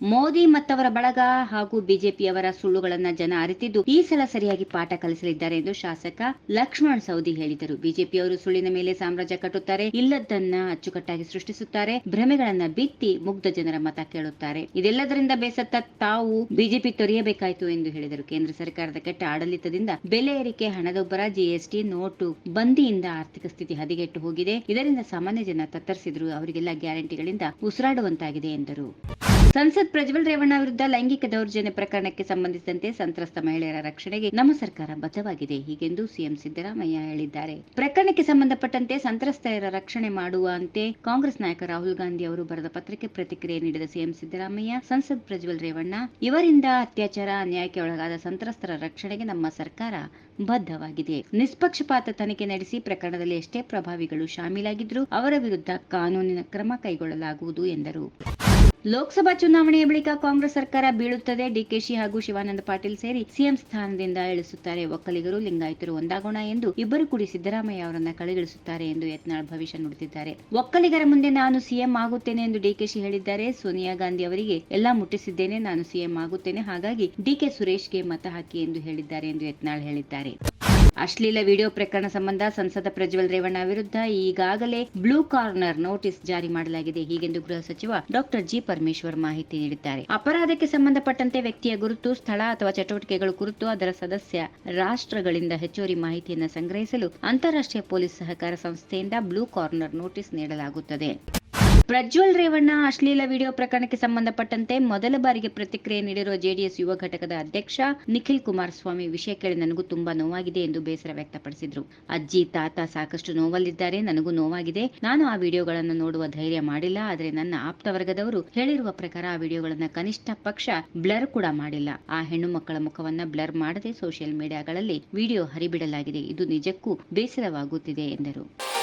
ಮೋದಿ ಮತ್ತವರ ಬಳಗ ಹಾಗೂ ಬಿಜೆಪಿಯವರ ಸುಳ್ಳುಗಳನ್ನ ಜನ ಅರಿತಿದ್ದು ಈ ಸಲ ಸರಿಯಾಗಿ ಪಾಠ ಕಲಿಸಲಿದ್ದಾರೆ ಎಂದು ಶಾಸಕ ಲಕ್ಷ್ಮಣ್ ಸೌದಿ ಹೇಳಿದರು. ಬಿಜೆಪಿಯವರು ಸುಳ್ಳಿನ ಮೇಲೆ ಸಾಮ್ರಾಜ್ಯ ಕಟ್ಟುತ್ತಾರೆ ಇಲ್ಲದನ್ನ ಅಚ್ಚುಕಟ್ಟಾಗಿ ಸೃಷ್ಟಿಸುತ್ತಾರೆ, ಭ್ರಮೆಗಳನ್ನ ಬಿತ್ತಿ ಮುಗ್ಧ ಜನರ ಮತ ಕೇಳುತ್ತಾರೆ. ಇದೆಲ್ಲದರಿಂದ ಬೇಸತ್ತ ತಾವು ಬಿಜೆಪಿ ತೊರೆಯಬೇಕಾಯಿತು ಎಂದು ಹೇಳಿದರು. ಕೇಂದ್ರ ಸರ್ಕಾರದ ಕೆಟ್ಟ ಆಡಳಿತದಿಂದ ಬೆಲೆ ಏರಿಕೆ ಹಣದೊಬ್ಬರ ಜಿಎಸ್ಟಿ ನೋಟು ಬಂದಿಯಿಂದ ಆರ್ಥಿಕ ಸ್ಥಿತಿ ಹದಿಗೆಟ್ಟು ಹೋಗಿದೆ. ಇದರಿಂದ ಸಾಮಾನ್ಯ ಜನ ತತ್ತರಿಸಿದ್ರು. ಅವರಿಗೆಲ್ಲ ಗ್ಯಾರಂಟಿಗಳಿಂದ ಉಸಿರಾಡುವಂತಾಗಿದೆ ಎಂದರು. ಸಂಸದ್ ಪ್ರಜ್ವಲ್ ರೇವಣ್ಣ ವಿರುದ್ಧ ಲೈಂಗಿಕ ದೌರ್ಜನ್ಯ ಪ್ರಕರಣಕ್ಕೆ ಸಂಬಂಧಿಸಿದಂತೆ ಸಂತ್ರಸ್ತ ಮಹಿಳೆಯರ ರಕ್ಷಣೆಗೆ ನಮ್ಮ ಸರ್ಕಾರ ಬದ್ಧವಾಗಿದೆ, ಹೀಗೆಂದು ಸಿಎಂ ಸಿದ್ದರಾಮಯ್ಯ ಹೇಳಿದ್ದಾರೆ. ಪ್ರಕರಣಕ್ಕೆ ಸಂಬಂಧಪಟ್ಟಂತೆ ಸಂತ್ರಸ್ತೆಯರ ರಕ್ಷಣೆ ಮಾಡುವಂತೆ ಕಾಂಗ್ರೆಸ್ ನಾಯಕ ರಾಹುಲ್ ಗಾಂಧಿ ಅವರು ಬರೆದ ಪತ್ರಕ್ಕೆ ಪ್ರತಿಕ್ರಿಯೆ ನೀಡಿದ ಸಿಎಂ ಸಿದ್ದರಾಮಯ್ಯ, ಸಂಸತ್ ಪ್ರಜ್ವಲ್ ರೇವಣ್ಣ, ಇವರಿಂದ ಅತ್ಯಾಚಾರ, ಅನ್ಯಾಯಕ್ಕೆ ಒಳಗಾದ ಸಂತ್ರಸ್ತರ ರಕ್ಷಣೆಗೆ ನಮ್ಮ ಸರ್ಕಾರ ಬದ್ಧವಾಗಿದೆ. ನಿಷ್ಪಕ್ಷಪಾತ ತನಿಖೆ ನಡೆಸಿ ಪ್ರಕರಣದಲ್ಲಿ ಎಷ್ಟೇ ಪ್ರಭಾವಿಗಳು ಶಾಮೀಲಾಗಿದ್ರೂ ಅವರ ವಿರುದ್ಧ ಕಾನೂನಿನ ಕ್ರಮ ಕೈಗೊಳ್ಳಲಾಗುವುದು ಎಂದರು. ಲೋಕಸಭಾ ಚುನಾವಣೆಯ ಬಳಿಕ ಕಾಂಗ್ರೆಸ್ ಸರ್ಕಾರ ಬೀಳುತ್ತದೆ. ಡಿಕೆಶಿ ಹಾಗೂ ಶಿವಾನಂದ ಪಾಟೀಲ್ ಸೇರಿ ಸಿಎಂ ಸ್ಥಾನದಿಂದ ಇಳಿಸುತ್ತಾರೆ. ಒಕ್ಕಲಿಗರು ಲಿಂಗಾಯತರು ಒಂದಾಗೋಣ ಎಂದು ಇಬ್ಬರು ಕೂಡಿ ಸಿದ್ದರಾಮಯ್ಯ ಅವರನ್ನ ಕಳೆಗಿಳಿಸುತ್ತಾರೆ ಎಂದು ಯತ್ನಾಳ್ ಭವಿಷ್ಯ ನುಡಿದಿದ್ದಾರೆ. ಒಕ್ಕಲಿಗರ ಮುಂದೆ ನಾನು ಸಿಎಂ ಆಗುತ್ತೇನೆ ಎಂದು ಡಿಕೆಶಿ ಹೇಳಿದ್ದಾರೆ. ಸೋನಿಯಾ ಗಾಂಧಿ ಅವರಿಗೆ ಎಲ್ಲಾ ಮುಟ್ಟಿಸಿದ್ದೇನೆ, ನಾನು ಸಿಎಂ ಆಗುತ್ತೇನೆ. ಹಾಗಾಗಿ ಡಿಕೆ ಸುರೇಶ್ಗೆ ಮತ ಹಾಕಿ ಎಂದು ಹೇಳಿದ್ದಾರೆ ಎಂದು ಯತ್ನಾಳ್ ಹೇಳಿದ್ದಾರೆ. ಅಶ್ಲೀಲ ವಿಡಿಯೋ ಪ್ರಕರಣ ಸಂಬಂಧ ಸಂಸದ ಪ್ರಜ್ವಲ್ ರೇವಣ್ಣ ವಿರುದ್ಧ ಈಗಾಗಲೇ ಬ್ಲೂ ಕಾರ್ನರ್ ನೋಟಿಸ್ ಜಾರಿ ಮಾಡಲಾಗಿದೆ. ಹೀಗೆಂದು ಗೃಹ ಸಚಿವ ಡಾಕ್ಟರ್ ಜಿ ಪರಮೇಶ್ವರ್ ಮಾಹಿತಿ ನೀಡಿದ್ದಾರೆ. ಅಪರಾಧಕ್ಕೆ ಸಂಬಂಧಪಟ್ಟಂತೆ ವ್ಯಕ್ತಿಯ ಗುರುತು, ಸ್ಥಳ ಅಥವಾ ಚಟುವಟಿಕೆಗಳ ಕುರಿತು ಅದರ ಸದಸ್ಯ ರಾಷ್ಟ್ರಗಳಿಂದ ಹೆಚ್ಚುವರಿ ಮಾಹಿತಿಯನ್ನು ಸಂಗ್ರಹಿಸಲು ಅಂತಾರಾಷ್ಟ್ರೀಯ ಪೊಲೀಸ್ ಸಹಕಾರ ಸಂಸ್ಥೆಯಿಂದ ಬ್ಲೂ ಕಾರ್ನರ್ ನೋಟಿಸ್ ನೀಡಲಾಗುತ್ತದೆ. ಪ್ರಜ್ವಲ್ ರೇವಣ್ಣ ಅಶ್ಲೀಲ ವಿಡಿಯೋ ಪ್ರಕರಣಕ್ಕೆ ಸಂಬಂಧಪಟ್ಟಂತೆ ಮೊದಲ ಬಾರಿಗೆ ಪ್ರತಿಕ್ರಿಯೆ ನೀಡಿರುವ ಜೆಡಿಎಸ್ ಯುವ ಘಟಕದ ಅಧ್ಯಕ್ಷ ನಿಖಿಲ್ ಕುಮಾರಸ್ವಾಮಿ ವಿಷಯ ಕೇಳಿ ನನಗೂ ತುಂಬಾ ನೋವಾಗಿದೆ ಎಂದು ಬೇಸರ ವ್ಯಕ್ತಪಡಿಸಿದ್ರು. ಅಜ್ಜಿ, ತಾತ ಸಾಕಷ್ಟು ನೋವಲ್ಲಿದ್ದಾರೆ, ನನಗೂ ನೋವಾಗಿದೆ. ನಾನು ಆ ವಿಡಿಯೋಗಳನ್ನು ನೋಡುವ ಧೈರ್ಯ ಮಾಡಿಲ್ಲ, ಆದರೆ ನನ್ನ ಆಪ್ತ ವರ್ಗದವರು ಹೇಳಿರುವ ಪ್ರಕಾರ ಆ ವಿಡಿಯೋಗಳನ್ನು ಕನಿಷ್ಠ ಪಕ್ಷ ಬ್ಲರ್ ಕೂಡ ಮಾಡಿಲ್ಲ. ಆ ಹೆಣ್ಣು ಮಕ್ಕಳ ಮುಖವನ್ನ ಬ್ಲರ್ ಮಾಡದೆ ಸೋಷಿಯಲ್ ಮೀಡಿಯಾಗಳಲ್ಲಿ ವಿಡಿಯೋ ಹರಿಬಿಡಲಾಗಿದೆ. ಇದು ನಿಜಕ್ಕೂ ಬೇಸರವಾಗುತ್ತಿದೆ, ಎಂದರು.